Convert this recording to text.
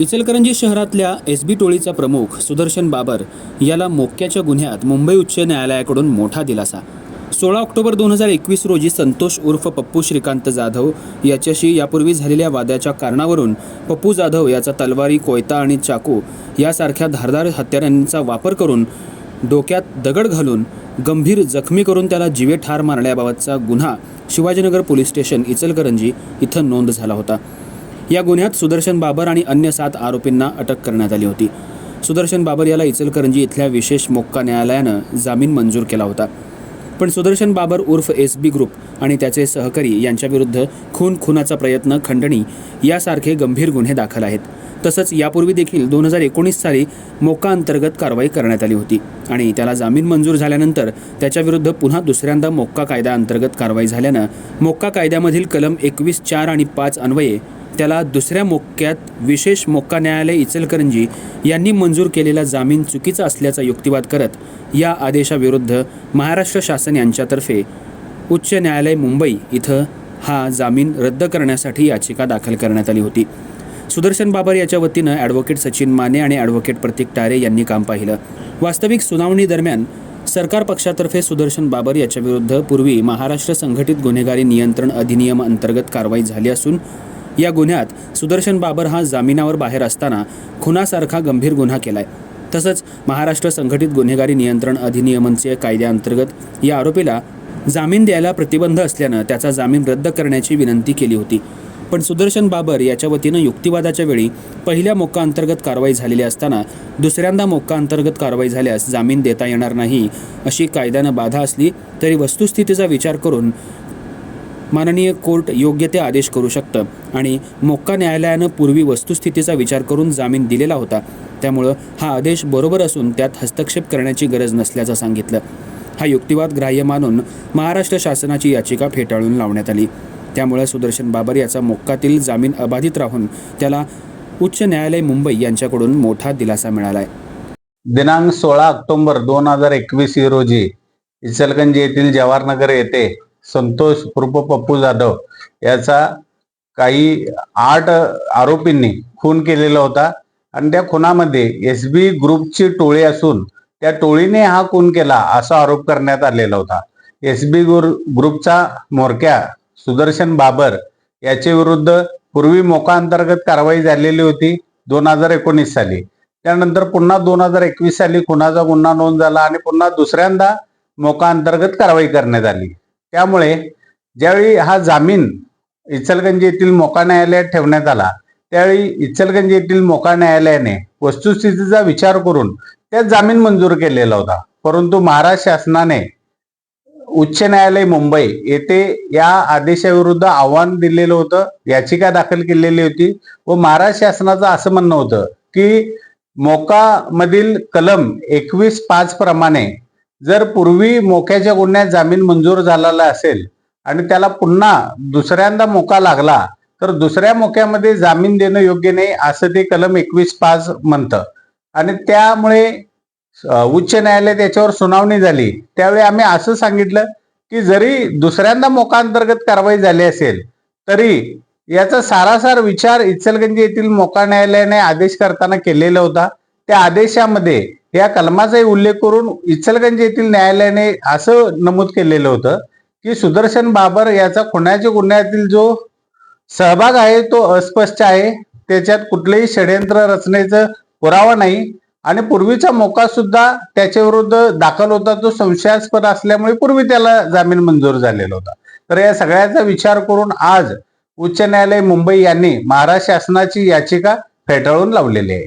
इचलकरंजी शहरातल्या एस बी टोळीचा प्रमुख सुदर्शन बाबर याला मोक्याच्या गुन्ह्यात मुंबई उच्च न्यायालयाकडून मोठा दिलासा. सोळा ऑक्टोबर दोन हजार एकवीस रोजी संतोष उर्फ पप्पू श्रीकांत जाधव याच्याशी यापूर्वी झालेल्या वादाच्या कारणावरून पप्पू जाधव याचा तलवारी कोयता आणि चाकू यासारख्या धारदार हत्यारांचा वापर करून डोक्यात दगड घालून गंभीर जखमी करून त्याला जीवे ठार मारण्याबाबतचा गुन्हा शिवाजीनगर पोलीस स्टेशन इचलकरंजी इथं नोंद झाला होता. या गुन्ह्यात सुदर्शन बाबर आणि अन्य सात आरोपींना अटक करण्यात आली होती. सुदर्शन बाबर याला इचलकरंजी इथल्या विशेष मोक्का न्यायालयानं जामीन मंजूर केला होता. पण सुदर्शन बाबर उर्फ एस बी ग्रुप आणि त्याचे सहकारी यांच्याविरुद्ध खून खुनाचा प्रयत्न खंडणी यासारखे गंभीर गुन्हे दाखल आहेत. तसंच यापूर्वी देखील दोन हजार एकोणीस साली मोक्का अंतर्गत कारवाई करण्यात आली होती आणि त्याला जामीन मंजूर झाल्यानंतर त्याच्याविरुद्ध पुन्हा दुसऱ्यांदा मोक्का कायदा अंतर्गत कारवाई झाल्यानं मोक्का कायद्यामधील कलम एकवीस चार आणि पाच अन्वये त्याला दुसऱ्या मोक्यात विशेष मोक्का न्यायालय इचलकरंजी यांनी मंजूर केलेला जामीन चुकीचा असल्याचा युक्तिवाद करत या आदेशाविरुद्ध महाराष्ट्र शासन यांच्यातर्फे उच्च न्यायालय मुंबई इथं हा जामीन रद्द करण्यासाठी याचिका दाखल करण्यात आली होती. सुदर्शन बाबर याच्या वतीनं ॲडव्होकेट सचिन माने आणि ॲडव्होकेट प्रतीक टारे यांनी काम पाहिलं. वास्तविक सुनावणी दरम्यान सरकार पक्षातर्फे सुदर्शन बाबर याच्याविरुद्ध पूर्वी महाराष्ट्र संघटित गुन्हेगारी नियंत्रण अधिनियम अंतर्गत कारवाई झाली असून या गुन्ह्यात सुदर्शन बाबर हा जामिनावर बाहेर असताना खुनासारखा गंभीर गुन्हा केलाय. तसंच महाराष्ट्र संघटित गुन्हेगारी नियंत्रण अधिनियमांचे कायद्याअंतर्गत या आरोपीला जामीन द्यायला प्रतिबंध असल्यानं त्याचा जामीन रद्द करण्याची विनंती केली होती. पण सुदर्शन बाबर याच्या वतीनं युक्तिवादाच्या वेळी पहिल्या मोक्का अंतर्गत कारवाई झालेली असताना दुसऱ्यांदा मोक्का अंतर्गत कारवाई झाल्यास जामीन देता येणार नाही अशी कायद्यानं बाधा असली तरी वस्तुस्थितीचा विचार करून माननीय कोर्ट योग्य ते आदेश करू शकतं. आणि मोक्का न्यायालयानं पूर्वी वस्तुस्थितीचा विचार करून जामीन दिलेला होता. त्यामुळं हा आदेश बरोबर असून त्यात हस्तक्षेप करण्याची गरज नसल्याचं सांगितलं. हा युक्तिवाद ग्राह्य मानून महाराष्ट्र शासनाची याचिका फेटाळून लावण्यात आली. त्यामुळे सुदर्शन बाबर याचा मोक्कातील जामीन अबाधित राहून त्याला उच्च न्यायालय मुंबई यांच्याकडून मोठा दिलासा मिळाला आहे दिनांक सोळा ऑक्टोबर दोन हजार एकवीस रोजी इचलगंजी येथील जवाहरनगर येथे संतोष उर्फ पप्पू जाधव याचा काही आठ आरोपींनी खून केलेला होता. आणि त्या खुनामध्ये एस बी ग्रुपची टोळी असून त्या टोळीने हा खून केला असा आरोप करण्यात आलेला होता. एस बी ग्रुपचा म्होरक्या सुदर्शन बाबर याच्या विरुद्ध पूर्वी मोका अंतर्गत कारवाई झालेली होती दोन हजार एकोणीस साली. त्यानंतर पुन्हा दोन हजार एकवीस साली खुनाचा गुन्हा नोंद झाला आणि पुन्हा दुसऱ्यांदा मोका अंतर्गत कारवाई करण्यात आली. त्यामुळे ज्यावेळी हा जामीन इचलगंजी येथील मोका न्यायालयात ठेवण्यात आला त्यावेळी इचलगंजी येथील मोका न्यायालयाने वस्तुस्थितीचा विचार करून त्यात जामीन मंजूर केलेला होता. परंतु महाराष्ट्र शासनाने उच्च न्यायालय मुंबई येथे या आदेशाविरुद्ध आव्हान दिलेलं होतं याचिका दाखल केलेली होती व महाराष्ट्र शासनाचं असं म्हणणं होतं की मोका मधील कलम एकवीस पाच प्रमाणे जर पूर्वी मोक्याच्या गुन्ह्यात जामीन मंजूर झालेला असेल आणि त्याला पुन्हा दुसऱ्यांदा मोका लागला तर दुसऱ्या मोक्यामध्ये जामीन देणं योग्य नाही असं ते कलम एकवीस पाच म्हणतं. आणि त्यामुळे उच्च न्यायालय त्याच्यावर सुनावणी झाली. त्यावेळी आम्ही असं सांगितलं की जरी दुसऱ्यांदा मोका अंतर्गत कारवाई झाली असेल तरी याचा सारासार विचार इचलगंजी येथील मोका न्यायालयाने आदेश करताना केलेला होता. त्या आदेशामध्ये या कलमाचाही उल्लेख करून इचलगंज येथील न्यायालयाने असं नमूद केलेलं होतं की सुदर्शन बाबर याचा खुनाच्या गुन्ह्यातील जो सहभाग आहे तो अस्पष्ट आहे. त्याच्यात कुठलेही षडयंत्र रचनेचं पुरावा नाही आणि पूर्वीचा मोका सुद्धा त्याच्या विरुद्ध दाखल होता. तो संशयास्पद असल्यामुळे पूर्वी त्याला जामीन मंजूर झालेला होता. तर या सगळ्याचा विचार करून आज उच्च न्यायालय मुंबई यांनी महाराष्ट्र शासनाची याचिका फेटाळून लावलेली आहे.